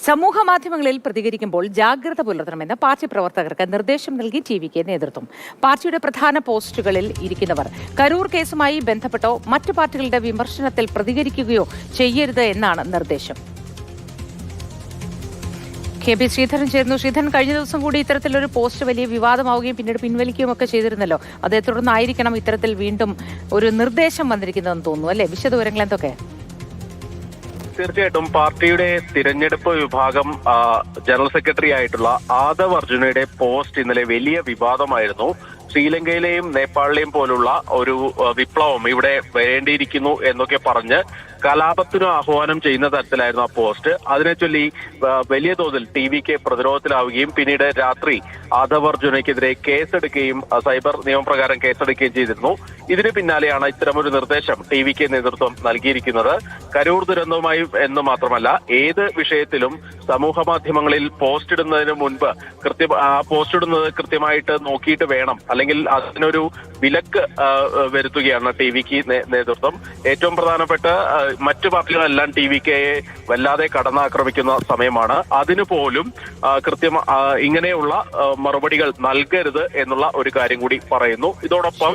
സമൂഹ മാധ്യമങ്ങളിൽ പ്രതികരിക്കുമ്പോൾ ജാഗ്രത പുലർത്തണമെന്ന് പാർട്ടി പ്രവർത്തകർക്ക് നിർദ്ദേശം നൽകി ടി വി കെ നേതൃത്വം. പാർട്ടിയുടെ പ്രധാന പോസ്റ്റുകളിൽ ഇരിക്കുന്നവർ കരൂർ കേസുമായി ബന്ധപ്പെട്ടോ മറ്റു പാർട്ടികളുടെ വിമർശനത്തിൽ പ്രതികരിക്കുകയോ ചെയ്യരുത് എന്നാണ് നിർദ്ദേശം. കെ പി ശ്രീധരൻ ചേർന്നു ശ്രീധരൻ കഴിഞ്ഞ ദിവസം കൂടി ഇത്തരത്തിലൊരു പോസ്റ്റ് വലിയ വിവാദമാവുകയും പിന്നീട് പിൻവലിക്കുകയും ഒക്കെ ചെയ്തിരുന്നല്ലോ. അതേ തുടർന്നായിരിക്കണം ഇത്തരത്തിൽ വീണ്ടും ഒരു നിർദ്ദേശം വന്നിരിക്കുന്നതെന്ന് തോന്നുന്നു അല്ലേ? വിശദവിവരങ്ങൾ എന്തൊക്കെ? തീർച്ചയായിട്ടും പാർട്ടിയുടെ തിരഞ്ഞെടുപ്പ് വിഭാഗം ജനറൽ സെക്രട്ടറി ആയിട്ടുള്ള ആദവ് അർജുനയുടെ പോസ്റ്റ് ഇന്നലെ വലിയ വിവാദമായിരുന്നു. ശ്രീലങ്കയിലെയും നേപ്പാളിലെയും പോലുള്ള ഒരു വിപ്ലവം ഇവിടെ വരേണ്ടിയിരിക്കുന്നു എന്നൊക്കെ പറഞ്ഞ് കലാപത്തിനു ആഹ്വാനം ചെയ്യുന്ന തരത്തിലായിരുന്നു ആ പോസ്റ്റ്. അതിനെ ചൊല്ലി വലിയ തോതിൽ ടി വിക്ക് പ്രതിരോധത്തിലാവുകയും പിന്നീട് രാത്രി അധവർജുനയ്ക്കെതിരെ കേസെടുക്കുകയും സൈബർ നിയമപ്രകാരം കേസെടുക്കുകയും ചെയ്തിരുന്നു. ഇതിന് പിന്നാലെയാണ് ഇത്തരമൊരു നിർദ്ദേശം ടി വിക്ക് നേതൃത്വം നൽകിയിരിക്കുന്നത്. കരൂർ ദുരന്തവുമായി എന്ന് മാത്രമല്ല ഏത് വിഷയത്തിലും സമൂഹ മാധ്യമങ്ങളിൽ പോസ്റ്റ് ഇടുന്നതിന് മുൻപ് കൃത്യ ആ പോസ്റ്റ് ഇടുന്നത് കൃത്യമായിട്ട് നോക്കിയിട്ട് വേണം. അല്ലെങ്കിൽ അതിനൊരു വിലക്ക് വരുത്തുകയാണ് ടി വിക്ക് നേതൃത്വം. ഏറ്റവും പ്രധാനപ്പെട്ട മറ്റു പാർട്ടികളെല്ലാം ടി വി കെയെ വല്ലാതെ കടന്നാക്രമിക്കുന്ന സമയമാണ്. അതിനു പോലും കൃത്യം ഇങ്ങനെയുള്ള മറുപടികൾ നൽകരുത് എന്നുള്ള ഒരു കാര്യം കൂടി പറയുന്നു. ഇതോടൊപ്പം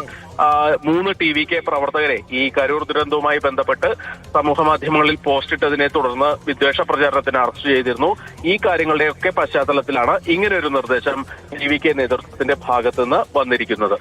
മൂന്ന് ടി വി കെ പ്രവർത്തകരെ ഈ കരൂർ ദുരന്തവുമായി ബന്ധപ്പെട്ട് സമൂഹ മാധ്യമങ്ങളിൽ പോസ്റ്റ് ഇട്ടതിനെ തുടർന്ന് വിദ്വേഷ പ്രചാരണത്തിന് അറസ്റ്റ് ചെയ്തിരുന്നു. ഈ കാര്യങ്ങളുടെയൊക്കെ പശ്ചാത്തലത്തിലാണ് ഇങ്ങനെ ഒരു നിർദ്ദേശം ടി വി കെ നേതൃത്വത്തിന്റെ ഭാഗത്തുനിന്ന് വന്നിരിക്കുന്നത്.